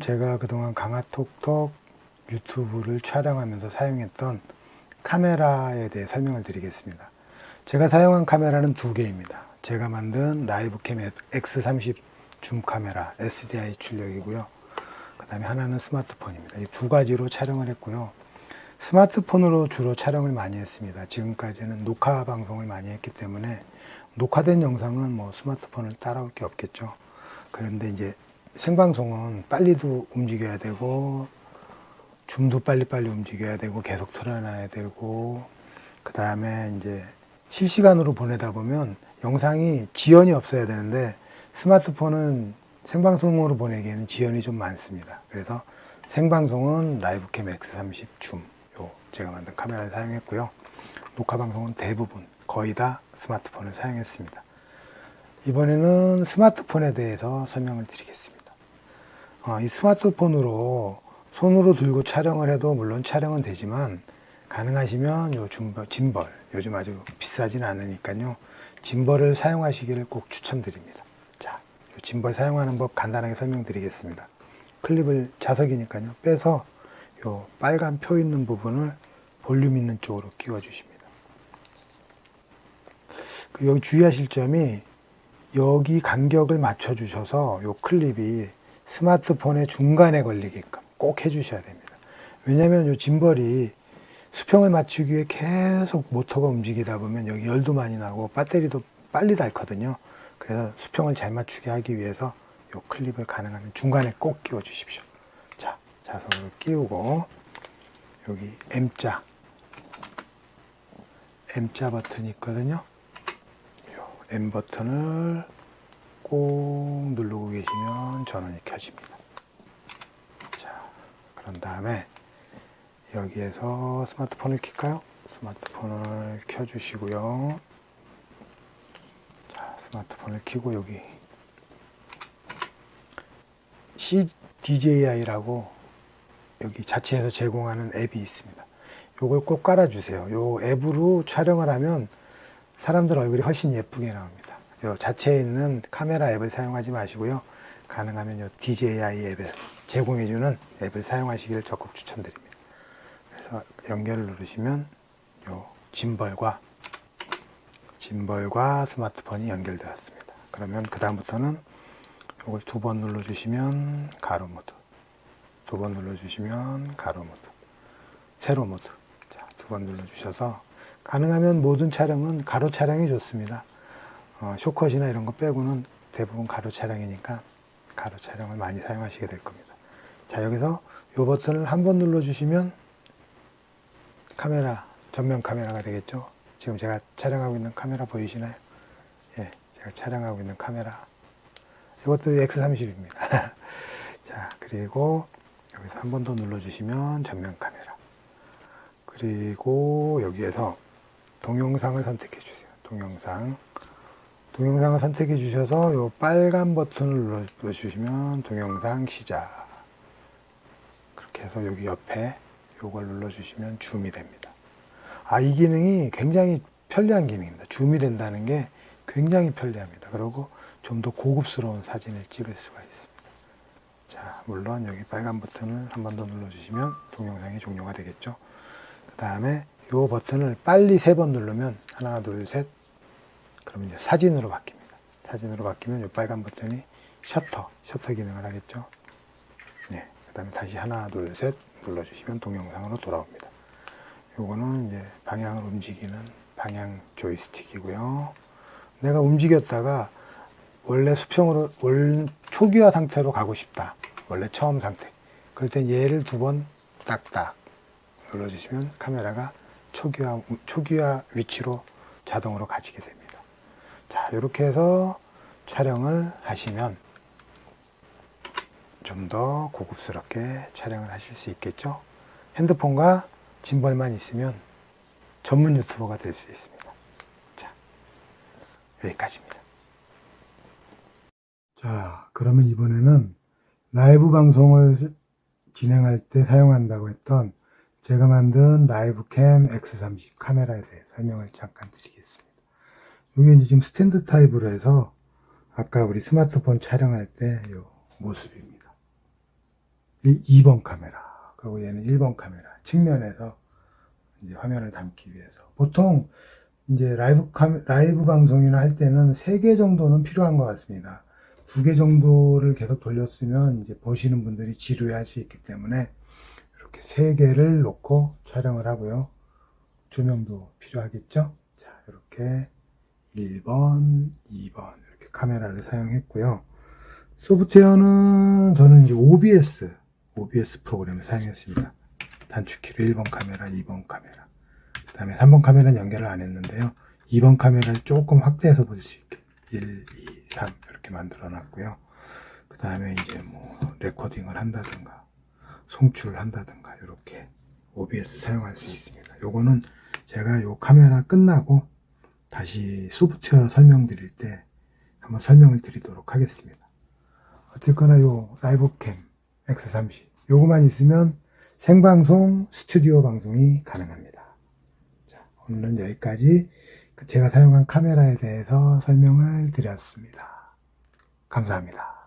제가 그동안 강화톡톡 유튜브를 촬영하면서 사용했던 카메라에 대해 설명을 드리겠습니다. 제가 사용한 카메라는 두 개입니다. 제가 만든 라이브캠 X30 줌 카메라 SDI 출력이고요. 그 다음에 하나는 스마트폰입니다. 이 두 가지로 촬영을 했고요. 스마트폰으로 주로 촬영을 많이 했습니다. 지금까지는 녹화 방송을 많이 했기 때문에 녹화된 영상은 뭐 스마트폰을 따라올 게 없겠죠. 그런데 이제 생방송은 빨리도 움직여야 되고 줌도 빨리빨리 움직여야 되고 계속 틀어놔야 되고 그 다음에 이제 실시간으로 보내다 보면 영상이 지연이 없어야 되는데 스마트폰은 생방송으로 보내기에는 지연이 좀 많습니다. 그래서 생방송은 라이브캠 X30 줌, 요 제가 만든 카메라를 사용했고요. 녹화 방송은 대부분 거의 다 스마트폰을 사용했습니다. 이번에는 스마트폰에 대해서 설명을 드리겠습니다. 어, 이 스마트폰으로 손으로 들고 촬영을 해도 물론 촬영은 되지만 가능하시면 요 짐벌, 짐벌 요즘 아주 비싸진 않으니까요. 짐벌을 사용하시기를 꼭 추천드립니다. 자, 요 짐벌 사용하는 법 간단하게 설명드리겠습니다. 클립을 자석이니까요. 빼서 요 빨간 표 있는 부분을 볼륨 있는 쪽으로 끼워 주십니다. 그 여기 주의하실 점이 여기 간격을 맞춰 주셔서 요 클립이 스마트폰의 중간에 걸리게끔 꼭 해주셔야 됩니다. 왜냐하면 요 짐벌이 수평을 맞추기 위해 계속 모터가 움직이다 보면 여기 열도 많이 나고 배터리도 빨리 닳거든요. 그래서 수평을 잘 맞추게 하기 위해서 요 클립을 가능하면 중간에 꼭 끼워 주십시오. 자, 자석을 끼우고 여기 M자 M자 버튼이 있거든요. 요 M 버튼을 꼭 누르고 계시면 전원이 켜집니다. 자, 그런 다음에 여기에서 스마트폰을 켤까요? 스마트폰을 켜주시고요. 자, 스마트폰을 켜고 여기 CDJI라고 여기 자체에서 제공하는 앱이 있습니다. 요걸 꼭 깔아주세요. 요 앱으로 촬영을 하면 사람들 얼굴이 훨씬 예쁘게 나옵니다. 요 자체에 있는 카메라 앱을 사용하지 마시고요. 가능하면 요 DJI 앱을 제공해주는 앱을 사용하시기를 적극 추천드립니다. 그래서 연결을 누르시면 요 짐벌과 짐벌과 스마트폰이 연결되었습니다. 그러면 그 다음부터는 요걸 두 번 눌러주시면 가로 모드, 두 번 눌러주시면 가로 모드, 세로 모드. 자, 두 번 눌러주셔서 가능하면 모든 촬영은 가로 촬영이 좋습니다. 어, 쇼컷이나 이런 거 빼고는 대부분 가로 촬영이니까 가로 촬영을 많이 사용하시게 될 겁니다. 자, 여기서 이 버튼을 한 번 눌러주시면 카메라, 전면 카메라가 되겠죠. 지금 제가 촬영하고 있는 카메라 보이시나요? 예, 제가 촬영하고 있는 카메라. 이것도 X30입니다. 자, 그리고 여기서 한 번 더 눌러주시면 전면 카메라. 그리고 여기에서 동영상을 선택해 주세요. 동영상. 동영상을 선택해 주셔서 이 빨간 버튼을 눌러 주시면 동영상 시작. 그렇게 해서 여기 옆에 이걸 눌러 주시면 줌이 됩니다. 아, 이 기능이 굉장히 편리한 기능입니다. 줌이 된다는 게 굉장히 편리합니다. 그리고 좀 더 고급스러운 사진을 찍을 수가 있습니다. 자, 물론 여기 빨간 버튼을 한 번 더 눌러주시면 동영상이 종료가 되겠죠. 그 다음에 이 버튼을 빨리 세 번 누르면 하나, 둘, 셋. 그러면 이제 사진으로 바뀝니다. 사진으로 바뀌면 이 빨간 버튼이 셔터, 셔터 기능을 하겠죠. 네. 그 다음에 다시 하나, 둘, 셋 눌러주시면 동영상으로 돌아옵니다. 요거는 이제 방향을 움직이는 방향 조이스틱이고요. 내가 움직였다가 원래 수평으로 원 초기화 상태로 가고 싶다. 원래 처음 상태. 그럴 땐 얘를 두 번 딱딱 눌러주시면 카메라가 초기화 초기화 위치로 자동으로 가지게 됩니다. 자, 이렇게 해서 촬영을 하시면 좀 더 고급스럽게 촬영을 하실 수 있겠죠. 핸드폰과 짐벌만 있으면 전문 유튜버가 될 수 있습니다. 자, 여기까지입니다. 자, 그러면 이번에는 라이브 방송을 진행할 때 사용한다고 했던 제가 만든 라이브캠 X30 카메라에 대해 설명을 잠깐 드리겠습 이제 지금 스탠드 타입으로 해서 아까 우리 스마트폰 촬영할 때요 모습입니다. 2번 카메라, 그리고 얘는 1번 카메라, 측면에서 이제 화면을 담기 위해서. 보통 이제 라이브 카 라이브 방송이나 할 때는 3개 정도는 필요한 것 같습니다. 두개 정도를 계속 돌렸으면 이제 보시는 분들이 지루해 할 수 있기 때문에 이렇게 세 개를 놓고 촬영을 하고요. 조명도 필요하겠죠? 자, 이렇게 1번, 2번 이렇게 카메라를 사용했고요. 소프트웨어는 저는 이제 OBS, OBS 프로그램을 사용했습니다. 단축키로 1번 카메라, 2번 카메라. 그 다음에 3번 카메라는 연결을 안 했는데요. 2번 카메라를 조금 확대해서 볼수 있게 1, 2, 3 이렇게 만들어 놨고요. 그 다음에 이제 뭐 레코딩을 한다든가 송출을 한다든가 이렇게 OBS 사용할 수 있습니다. 요거는 제가 요 카메라 끝나고 다시 소프트웨어 설명 드릴 때 한번 설명을 드리도록 하겠습니다. 어쨌거나 요 라이브캠 X30 요거만 있으면 생방송 스튜디오 방송이 가능합니다. 자, 오늘은 여기까지 그 제가 사용한 카메라에 대해서 설명을 드렸습니다. 감사합니다.